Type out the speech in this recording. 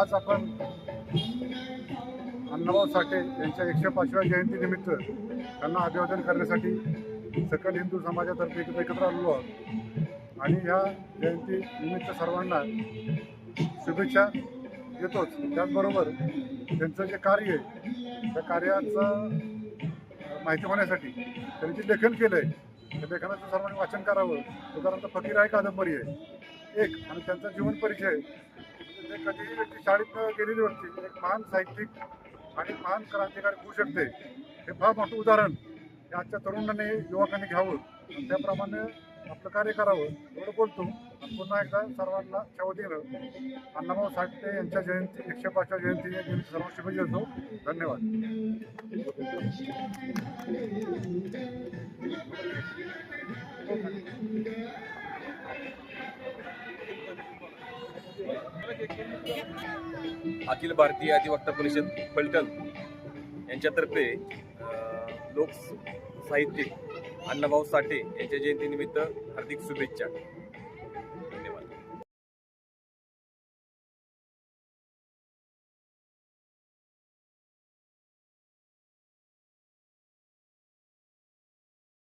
आज आपण अण्णाभाऊ साठे यांच्या एकशे पाचव्या जयंतीनिमित्त त्यांना अभिवादन करण्यासाठी सकल हिंदू समाजातर्फे एकत्र आलेलो आहोत. आणि ह्या जयंतीनिमित्त सर्वांना शुभेच्छा देतोच. त्याचबरोबर त्यांचं जे कार्य आहे त्या कार्याचं माहिती होण्यासाठी त्यांनी जे लेखन केलं आहे त्या लेखनाचं सर्वांनी वाचन करावं. उदाहरणार्थ फकीर आहे कादंबरी आहे. एक आणि त्यांचा जीवन परिचय म्हणजे कधीही व्यक्ती शाळेत गेलेली व्यक्ती एक महान साहित्यिक आणि महान क्रांतिकारी होऊ शकते. हे फार मोठं उदाहरण हे आजच्या तरुणांनी युवकांनी घ्यावं. आणि त्याप्रमाणे आपलं कार्य करावं. एवढं बोलतो. पुन्हा एकदा सर्वांना शेवटीनं अण्णाभाऊ साठे यांच्या जयंती एकशे पाचव्या जयंती या दिवशी सर्व शुभेच्छा देतो. धन्यवाद. अखिल भारतीय अधिवक्ता परिषद फलटण यांच्यातर्फे लोक साहित्यिक अण्णाभाऊ साठे यांच्या जयंतीनिमित्त हार्दिक शुभेच्छा.